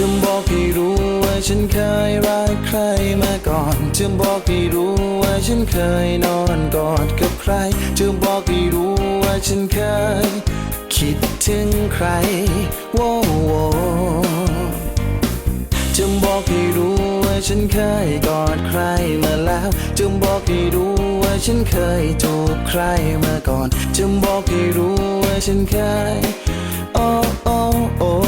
จะบอกให้รู้ว่าฉันเคยรักใครมาก่อนจะบอกให้รู้ว่าฉันเคยนอนกอดกับใครจะบอกให้รู้ว่าฉันเคย คิดถึงใครโว้โวจะบอกให้รู้ว่าฉันเคยกอดใครมาแล้วจะบอกให้รู้ว่าฉันเคยจูบใครมาก่อนจะบอกให้รู้ว่าฉันเคยโอ้โอ้โอ้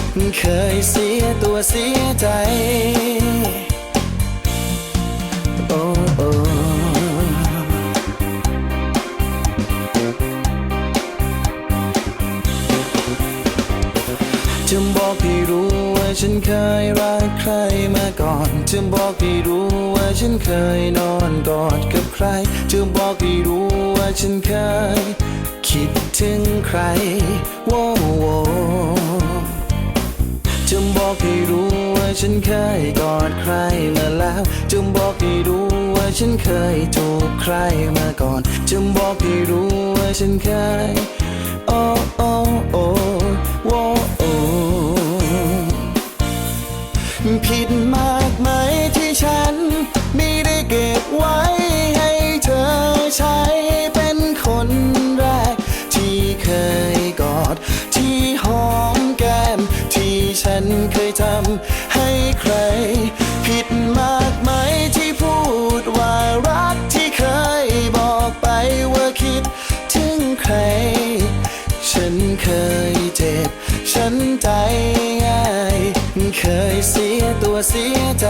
เคยเสียตัวเสียใจ โอ้โอจะบอกให้รู้ว่าฉันเคยรักใครมาก่อนจะบอกให้รู้ว่าฉันเคยนอนกอดกับใครจะบอกให้รู้ว่าฉันเคย คิดถึงใครโว้โว ฉันเคยกอดใครมาแล้วจงบอกให้รู้ว่าฉันเคยจูบใครมาก่อนจงบอกให้รู้ว่าฉันเคย โอ้โอ้โอ้โอ้ผิดมา เคยเจ็บ ฉันใจง่าย เคยเสียตัวเสียใจ